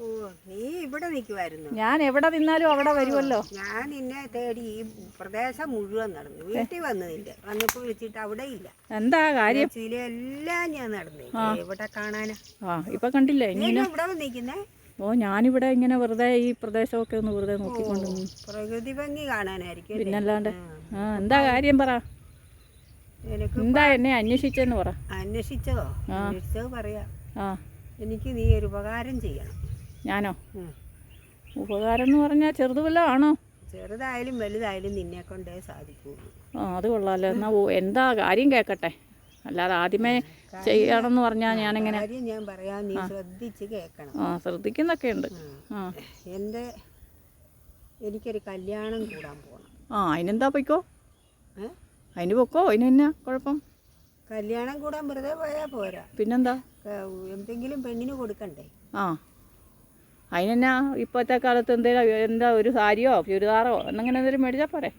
ഓ നീ ഇവിടെ നിൽക്കുമായിരുന്നു ഞാൻ എവിടെ നിന്നാലും അവിടെ വരുമല്ലോ. ഞാൻ നിന്നെ തേടി ഈ പ്രദേശം മുഴുവൻ നടന്നു. വീട്ടിൽ വന്നു നിന്റെ വന്നപ്പോൾ വിളിച്ചിട്ട് അവിടെ ഇല്ല. എന്താ കാര്യം? എല്ലാം ഞാൻ നടന്നു. എവിടെ കാണാനാ? ആ ഇപ്പൊ കണ്ടില്ലേ? ഇങ്ങനെ ഇവിടെ നിൽക്കുന്നേ ഓ ഞാനിവിടെ ഇങ്ങനെ വെറുതെ ഈ പ്രദേശമൊക്കെ ഒന്ന് വെറുതെ നോക്കിക്കൊണ്ട്. പ്രകൃതി ഭംഗി കാണാനായിരിക്കും? പിന്നല്ലാണ്ട് ആ. എന്താ കാര്യം പറ. എന്താ എന്നെ അന്വേഷിച്ചെന്ന് പറ. അന്വേഷിച്ചതോ അന്വേഷിച്ചത് പറയാ. ആ. എനിക്ക് നീ ഒരു ഉപകാരം ചെയ്യണം. ഞാനോ. ഉപകാരം എന്ന് പറഞ്ഞാൽ ചെറുത് വല്ലതും ആണോ? ചെറുതായാലും വലുതായാലും നിന്നെ കൊണ്ടേ സാധിക്കൂ ആ അത് കൊള്ളാമല്ലോ എന്നാ എന്താ കാര്യം കേൾക്കട്ടെ അല്ലാതെ ആദ്യമേ ചെയ്യണമെന്ന് പറഞ്ഞാൽ ഞാനിങ്ങനെ കാര്യം ഞാൻ പറയാം. നീ ശ്രദ്ധിച്ച് കേൾക്കണം ആ ശ്രദ്ധിക്കുന്നൊക്കെ ഉണ്ട്. ആ. എന്റെ എനിക്കൊരു കല്യാണം കൂടാൻ പോകണം ആ അതിനെന്താ പൊയ്ക്കോ? അതിന് പൊക്കോ? അതിന് എന്നാ കുഴപ്പം? കല്യാണം കൂടാൻ വെറുതെ പോയാൽ പോരാ. പിന്നെന്താ? എന്തെങ്കിലും പെണ്ണിന് കൊടുക്കണ്ടേ? ആ. അതിനെന്നാ ഇപ്പോഴത്തെ കാലത്ത് എന്തെങ്കിലും എന്താ ഒരു സാരിയോ ചുരിദാറോ എന്നങ്ങനെ എന്തെങ്കിലും മേടിച്ചാൽ പോരെ?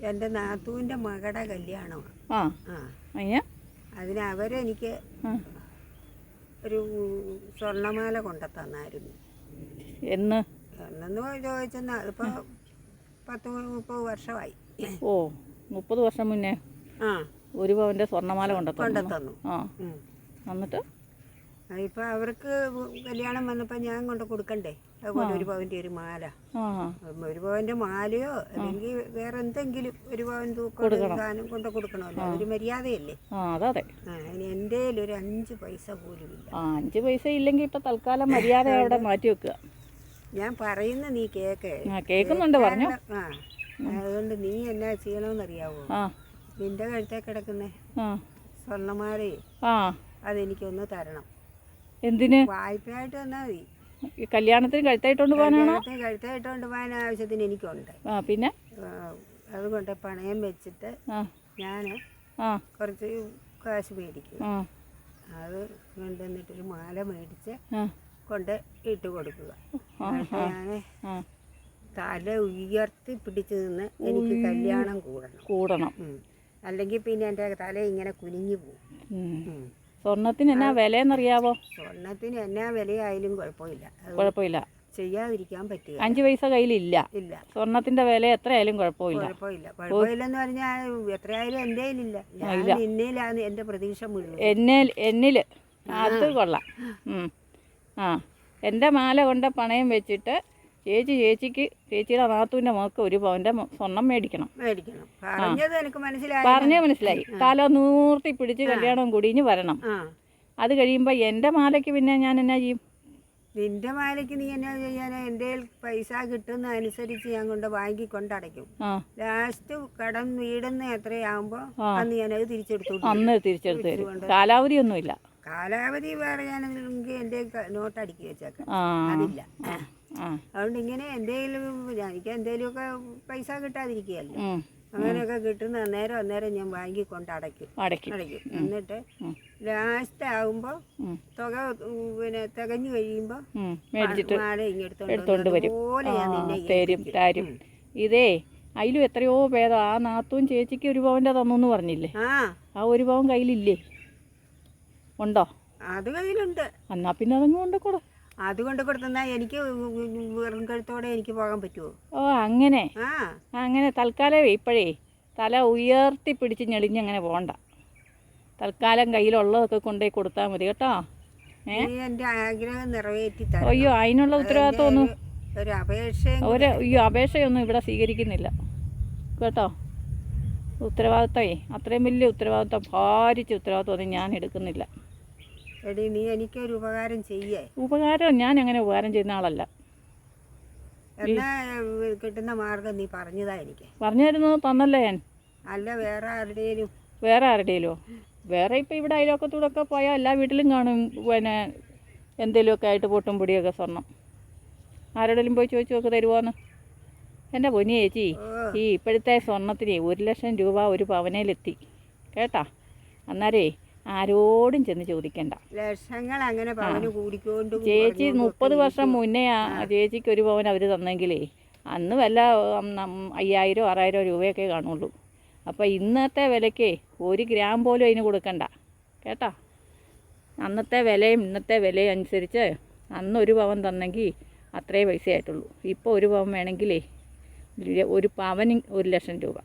എന്റെ നാത്തൂന്റെ മകളുടെ കല്യാണമാണ് ആ. ആ. അതിന്? അതിന് അവരെനിക്ക് ഒരു സ്വർണമാല കൊണ്ടു തന്നായിരുന്നു എന്ന്? എന്നു ചോദിച്ചെന്നാ അതിപ്പോൾ പത്ത് മുപ്പത് വർഷമായി. ഓ മുപ്പത് വർഷം മുന്നേ ആ. ഒരു പവന്റെ സ്വർണമാല കൊണ്ടു കൊണ്ടു തന്നു ആ. എന്നിട്ട്? ഇപ്പം അവർക്ക് കല്യാണം വന്നപ്പോ ഞാൻ കൊണ്ട് കൊടുക്കണ്ടേ? അതുപോലെ ഒരു പവന്റെ ഒരു മാല. ഒരു പവന്റെ മാലയോ അല്ലെങ്കിൽ വേറെ എന്തെങ്കിലും ഒരു പവൻ തൂക്കം സാധനം കൊണ്ട് കൊടുക്കണമല്ലോ. അതൊരു മര്യാദയല്ലേ? അതിന് എന്റെ ഒരു അഞ്ച് പൈസ പോലും ഇല്ല. അഞ്ച് പൈസ ഇല്ലെങ്കിൽ ഇപ്പൊ തൽക്കാലം മര്യാദ അവിടെ മാറ്റി വെക്കുക. ഞാൻ പറയുന്ന നീ കേക്ക്. ആ കേൾക്കുന്നുണ്ട് പറഞ്ഞു. ആ അതുകൊണ്ട് നീ എന്നാ ചെയ്യണമെന്നറിയാവോ നിന്റെ കഴുത്തേ കിടക്കുന്നേ. സ്വർണമാലയെ അതെനിക്കൊന്ന് തരണം. എന്തിന്? വായ്പയായിട്ട് മതി. കല്യാണത്തിന് കഴുത്തായിട്ടോണ്ട് പോകാനാണോ? കഴുത്തായിട്ടോണ്ട് പോകാൻ ആവശ്യത്തിന് എനിക്കുണ്ട്. ആ പിന്നെ? അതുകൊണ്ട് പണയം വെച്ചിട്ട് ഞാൻ കുറച്ച് കാശ് മേടിക്കും. അത് കൊണ്ടുവന്നിട്ടൊരു മാല മേടിച്ച് കൊണ്ട് ഇട്ട് കൊടുക്കുക. ഞാൻ തല ഉയർത്തി പിടിച്ചു നിന്ന് എനിക്ക് കല്യാണം കൂടണം. കൂടണം. അല്ലെങ്കിൽ പിന്നെ എന്റെ തല ഇങ്ങനെ കുനിഞ്ഞു പോകും. സ്വർണത്തിന് എന്നാ വില വിലയെന്നറിയാവോ? സ്വർണത്തിന് എന്നാ വിലയായാലും കുഴപ്പമില്ല. കുഴപ്പമില്ല. ചെയ്യാതിരിക്കാൻ പറ്റില്ല അഞ്ച് പൈസ കയ്യിലില്ല. ഇല്ല. സ്വർണത്തിന്റെ വില എത്രയായാലും കുഴപ്പമില്ല. കുഴപ്പമില്ല. കുഴപ്പമില്ലെന്ന് പറഞ്ഞാൽ എത്രയായാലും എന്റെ കയ്യിലില്ല. ഞാൻ എന്റെ എന്റെ പ്രതീക്ഷ മുഴുവൻ. എന്നെ എന്നിൽ അത് കൊള്ളാം. ഉം. ആ. എന്റെ മാല കൊണ്ട് പണയം വെച്ചിട്ട് ചേച്ചി ചേച്ചിക്ക് ചേച്ചിയുടെ നാത്തൂന്റെ മോക്ക് ഒരു പവന്റെ മൊ- സ്വർണം മേടിക്കണം. മേടിക്കണം. പറഞ്ഞത് എനിക്ക് മനസ്സിലായി പറഞ്ഞേ മനസ്സിലായി. തല നൂർത്തി പിടിച്ച് കല്യാണം കുടിഞ്ഞ് വരണം. അത് കഴിയുമ്പോൾ എന്റെ മാലയ്ക്ക് പിന്നെ ഞാൻ എന്നാ ചെയ്യും? നിന്റെ മാലയ്ക്ക് നീ എന്നാ ചെയ്യാൻ എന്റെ പൈസ കിട്ടുന്ന അനുസരിച്ച് ഞാൻ കൊണ്ട് വാങ്ങി കൊണ്ടടയ്ക്കും ലാസ്റ്റ് കടം വീടുന്ന എത്രയാകുമ്പോൾ അന്ന് ഞാനത് തിരിച്ചെടുത്തു അന്ന് തിരിച്ചെടുത്ത് തരും. കാലാവധി ഒന്നുമില്ല കാലാവധി പറയാനെങ്കിൽ എന്റെ നോട്ട് അടുക്കി വെച്ചേക്കാം. അതില്ല. അതുകൊണ്ട് ഇങ്ങനെ എന്തെങ്കിലും എനിക്ക് എന്തെങ്കിലുമൊക്കെ പൈസ കിട്ടാതിരിക്കുകയല്ലോ. അങ്ങനെയൊക്കെ കിട്ടുന്ന അന്നേരം അന്നേരം ഞാൻ ബാങ്കിൽ കൊണ്ട് അടയ്ക്കും. അടയ്ക്കും. എന്നിട്ട് ലാസ്റ്റ് ആകുമ്പോൾ തുക പിന്നെ തികഞ്ഞു കഴിയുമ്പോൾ ഇങ്ങോട്ട് ഇങ്ങെടുത്തോണ്ട് ഞാൻ നിന്നെ തരും ഇതേ അതിലും എത്രയോ ഭേദം. ആ നാത്തും ചേച്ചിക്ക് ഒരു പവന്റെ തന്നു പറഞ്ഞില്ലേ? ആ. ഒരു പവൻ കയ്യിലില്ലേ? ഉണ്ടോ? അത് കയ്യിലുണ്ട്. എന്നാ പിന്നെ അതങ്ങ് കൊണ്ടുകൂടെ അത് കൊണ്ട് എനിക്ക് വെറും കഴുത്തോടെ എനിക്ക് പോകാൻ പറ്റുമോ ഓ അങ്ങനെ. ആ. അങ്ങനെ. തൽക്കാലം ഇപ്പോഴേ തല ഉയർത്തി പിടിച്ച് ഞെളിഞ്ഞങ്ങനെ പോകണ്ട തൽക്കാലം കയ്യിലുള്ളതൊക്കെ കൊണ്ടുപോയി കൊടുത്താൽ മതി കേട്ടോ. എന്റെ ആഗ്രഹം നിറവേറ്റി അയ്യോ അതിനുള്ള ഉത്തരവാദിത്വം ഒന്നും ഒരു- അപേക്ഷ ഒരു അയ്യോ അപേക്ഷയൊന്നും ഇവിടെ സ്വീകരിക്കുന്നില്ല. കേട്ടോ? ഉത്തരവാദിത്തമേ അത്രയും വലിയ ഉത്തരവാദിത്തം ഭാരിച്ച ഉത്തരവാദിത്തമൊന്നും ഞാൻ എടുക്കുന്നില്ല. എടി നീ എനിക്കൊരു ഉപകാരം ചെയ്യേ. ഉപകാരം ഞാൻ അങ്ങനെ ഉപകാരം ചെയ്യുന്ന ആളല്ല. എന്നാ കിട്ടുന്ന മാർഗം നീ പറഞ്ഞതാ എനിക്ക്. പറഞ്ഞു തരുന്നത് തന്നല്ലേ ഞാൻ. അല്ല വേറെ ആരുടെയും വേറെ ആരുടെയിലോ വേറെ ഇപ്പം ഇവിടെ അയലോക്കത്തൂടൊക്കെ പോയാൽ എല്ലാ വീട്ടിലും കാണും പിന്നെ എന്തെങ്കിലുമൊക്കെ ആയിട്ട് പൊട്ടും പൊടിയൊക്കെ സ്വർണം ആരോടെങ്കിലും പോയി ചോദിച്ചു നോക്ക് തരുമോന്ന് എന്റെ പൊന്നി ചേച്ചി ഈ ഇപ്പോഴത്തെ സ്വർണത്തിന് ഒരു ലക്ഷം രൂപ ഒരു പവനയിലെത്തി കേട്ടാ? അന്നേരേ ആരോടും ചെന്ന് ചോദിക്കണ്ട. ലക്ഷങ്ങൾ അങ്ങനെ പവന് കൂടിക്കൊണ്ട് ചേച്ചി മുപ്പത് വർഷം മുന്നേ ആ ചേച്ചിക്ക് ഒരു പവൻ അവർ തന്നെങ്കിലേ അന്ന് വല്ല അയ്യായിരം ആറായിരം രൂപയൊക്കെ കാണുള്ളൂ. അപ്പോൾ ഇന്നത്തെ വിലയ്ക്ക് ഒരു ഗ്രാം പോലും അതിന് കൊടുക്കണ്ട. കേട്ടാ? അന്നത്തെ വിലയും ഇന്നത്തെ വിലയും അനുസരിച്ച് അന്ന് ഒരു പവൻ തന്നെങ്കിൽ അത്രേ പൈസ ആയിട്ടുള്ളൂ ഇപ്പോൾ ഒരു പവൻ വേണമെങ്കിലേ ഒരു പവന് ഒരു ലക്ഷം രൂപ.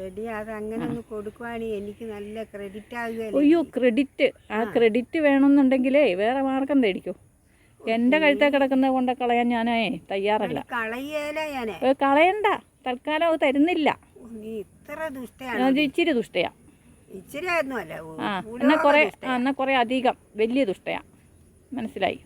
എടി അത് അങ്ങനെ ഒന്ന് കൊടുക്കുവാണെങ്കിൽ എനിക്ക് നല്ല ക്രെഡിറ്റ് ആകുകയല്ലേ. അയ്യോ ക്രെഡിറ്റ് ആ ക്രെഡിറ്റ് വേണമെന്നുണ്ടെങ്കിലേ വേറെ മാർഗം തേടിക്കോ. എന്റെ കഴുത്തേ കിടക്കുന്നത് കൊണ്ട് കളയാൻ ഞാനേ തയ്യാറല്ല. കളയേല ഞാൻ. ഏ, കളയണ്ട. തൽക്കാലം അത് തരുന്നില്ല. ഓ, നീ ഇത്ര ദുഷ്ടയാണ്. അത് ഇച്ചിരി ദുഷ്ടയാ. ഇച്ചിരി ആ എന്നാ കുറേ. ആ എന്നാൽ കുറേ അധികം വലിയ ദുഷ്ടയാ. മനസ്സിലായി?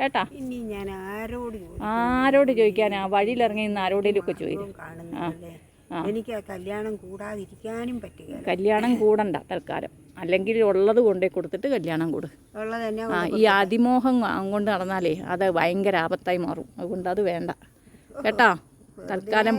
കേട്ടാ? ഇനി ഞാൻ ആരോട്? ആരോട് ചോദിക്കാനാ? വഴിയിലിറങ്ങി ഇന്ന് ആരോടേലും ഒക്കെ ചോദിക്കും. കാണുന്നതല്ലേ എനിക്ക് ആ കല്യാണം കൂടാതിരിക്കാനും പറ്റില്ല കല്യാണം കൂടണ്ട തൽക്കാലം. അല്ലെങ്കിൽ ഉള്ളത് കൊണ്ടേ കൊടുത്തിട്ട് കല്യാണം കൂട്. ആ ഈ അതിമോഹം കൊണ്ട് നടന്നാലേ അത് ഭയങ്കര ആപത്തായി മാറും. അതുകൊണ്ട് അത് വേണ്ട. കേട്ടോ? തൽക്കാലം